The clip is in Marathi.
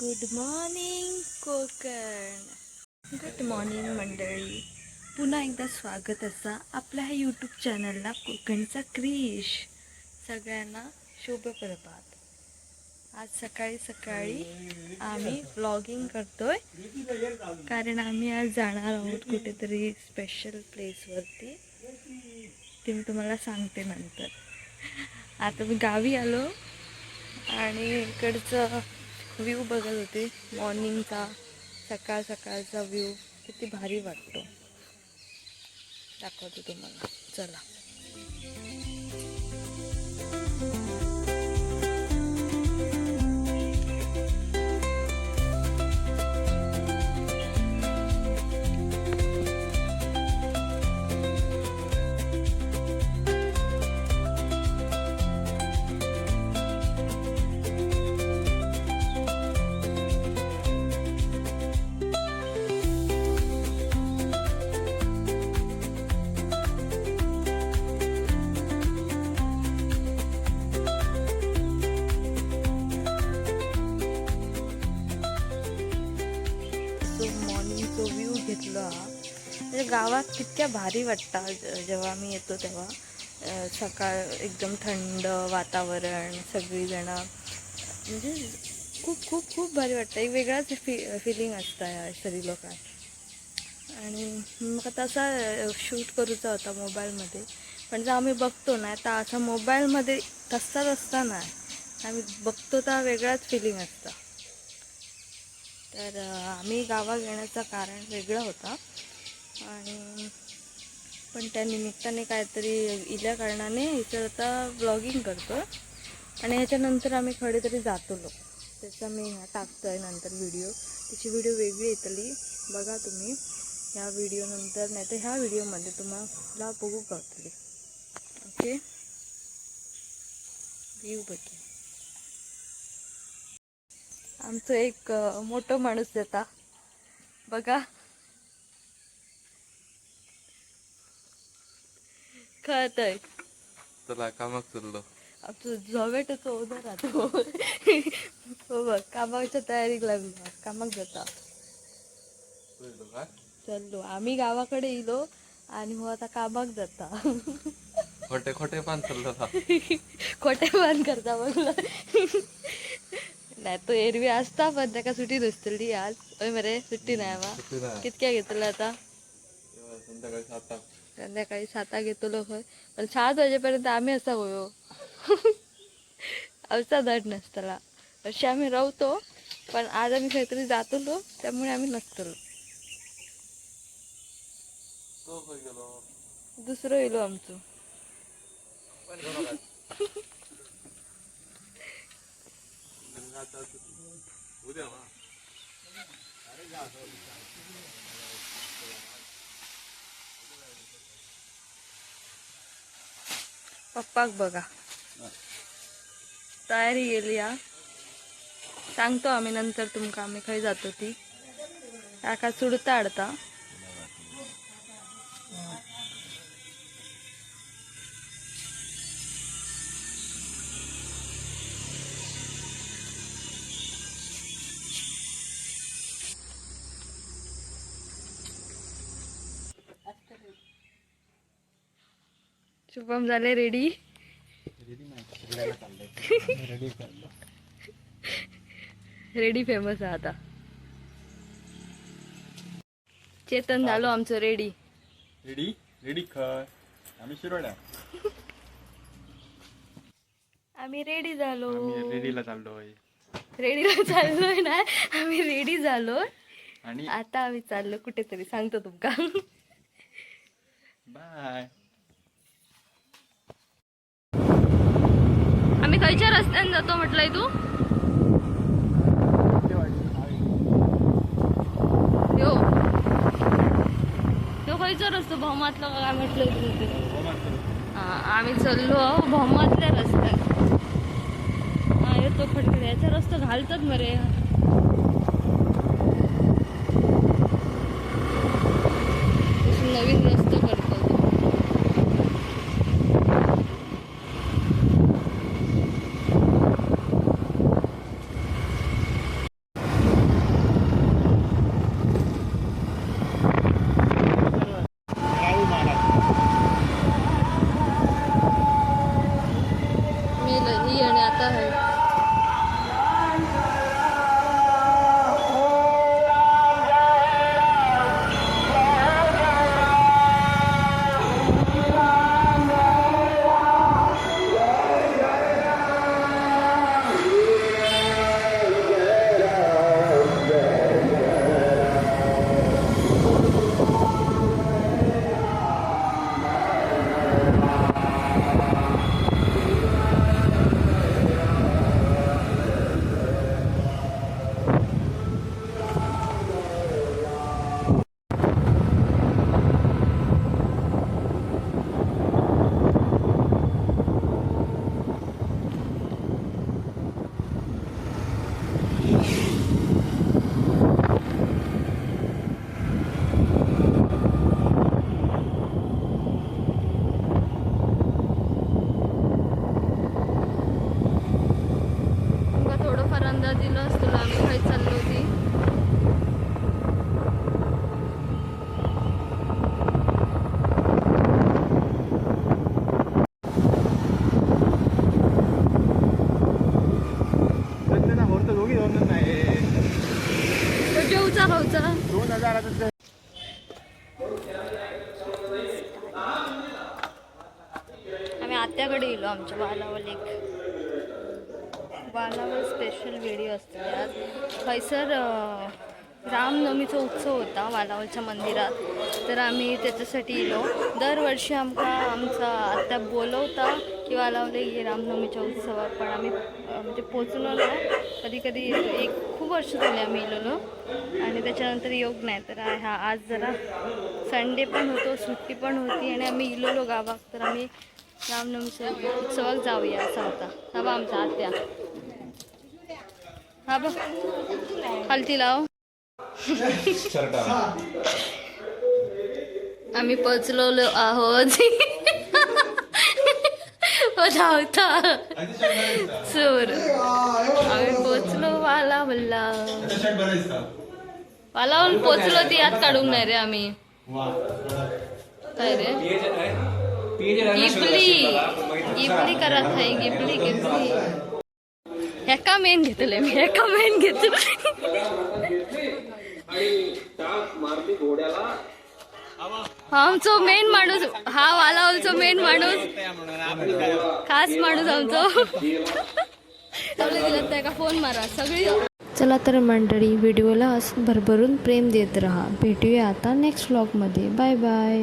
Good morning Konkan good morning मंडळी. पुन्हा एकदा स्वागत असा आपल्या ह्या यूट्यूब चॅनलला कोकणचा क्रिश. सगळ्यांना शुभ प्रभात आज सकाळी सकाळी आम्ही ब्लॉगिंग करतोय. कारण आम्ही आज जाणार आहोत कुठेतरी स्पेशल प्लेसवरती ते मी तुम्हाला सांगते नंतर. आता मी गावी आलो आणि इकडचं व्ह्यू बघत होते. मॉर्निंगचा सकाळ सकाळचा व्ह्यू किती भारी वाटतो. दाखवतो तुम्हाला. चला. गावात कितक्या भारी वाटता जेव्हा मी येतो तेव्हा? सकाळ एकदम थंड वातावरण सगळीजणं. म्हणजे खूप खूप खूप भारी वाटतं. एक वेगळाच फि फिलिंग असतं या सरी लोकांत आणि मग तसा शूट करूचा होता मोबाईलमध्ये. पण जर आम्ही बघतो ना तर असा मोबाईलमध्ये तसाच असता ना आम्ही बघतो तर वेगळाच फिलिंग असतं. तर आम्ही गावा घेण्याचं कारण वेगळं होतं. आणि पण त्या निमित्ताने काहीतरी इल्या कारणाने इथं आता ब्लॉगिंग करतो. आणि ह्याच्यानंतर आम्ही खडे तरी जातो लोक त्याचा मी टाकतो आहे नंतर व्हिडिओ त्याची व्हिडिओ वेगळी येतली बघा तुम्ही. ह्या व्हिडिओनंतर नाही तर ह्या व्हिडिओमध्ये तुम्हाला बघू कळतली. Okay view बघी. आमचं एक मोठं माणूस देता बघा. कळत आहे चला कामाक चाललो आमचं झोमॅटोचं ओनर राहतो हो. बघ कामाच्या तयारीक लागलो कामाक जाता. चललो. आम्ही गावाकडे येलो आणि मग आता कामाक जाता. खोटे खोटे पान चाललो हा. खोटे पण करता बघलं नाही तो एरवी असता पण त्याका सुट्टी नसतली आज. होय मरे सुट्टी नाही नाही. कितक्या घेतलं आता? संध्याकाळी सात. संध्याकाळी साता घेतलो होय पण सात वाजेपर्यंत आम्ही असा होयो हो. आमचा धड नसतला. अशी आम्ही राहतो. पण आज आम्ही काहीतरी जातलो. त्यामुळे आम्ही नसतलो. दुसरं येलो आमचं. उद्या पप्पाक बघा. तयारी गेली या सांगतो आम्ही नंतर तुमका आम्ही खंय जातो ती. काका चुडता हाडता शुभम झाले रेडी रेडी फेमस आहे आता. चेतन झालो आमचं रेडी रेडी रेडी खय आम्ही शिरोड्या. आम्ही रेडी झालो. रेडीला चाललोय रेडीला चाललोय ना? आम्ही रेडी झालो. आणि आता आम्ही चाललो कुठेतरी सांगतो तुमका. बाय खयच्या रस्त्याने जातो म्हटलंय तू. यो. तो खयचा रस्तो भौमातला काय म्हटलंय तू ते? हा, आम्ही चाललो भौमातल्या रस्त्यात हा येतो फडकडे याचा रस्ता घालतात मरे. आत्याकडे येलो आमच्या बालावल एक. वालावर स्पेशल व्हिडिओ असतो आज खैसर रामनवमीचा उत्सव होता वालावलच्या मंदिरात. तर आम्ही त्याच्यासाठी येलो दरवर्षी आमका आमचा आत्या बोलवता की वालावले ये रामनवमीच्या उत्सवात. पण आम्ही म्हणजे पोचलो ना कधी कधी एक खूप वर्ष झाले आम्ही येलो आणि त्याच्यानंतर योग नाही तर आ- हा आज जरा संडे पण होतो सुट्टी पण होती आणि आम्ही इलोलो गावात. तर आम्ही रामनवमीच्या उत्सवात जाऊया असा होता. हा बा आमचा आत्या. हा बघ खालती लाव. आम्ही पोचलो आहोत. हो, धावता चोर. आम्ही पोचलो वाला बोलला वाला पोचलो ती आत काढून नाही रे आम्ही. काय रे? गिपली गिपली करत आहे गिपली गिपली हेका मेन घेतले मी हेका मेन घेतले हा आमचो मेन माणूस हा वालावलचो मेन माणूस. खास माणूस आमचो. का फोन मारा सगळी चला तर मंडळी व्हिडिओला असं भरभरून प्रेम देत राहा. भेटूया आता नेक्स्ट व्लॉगमध्ये बाय बाय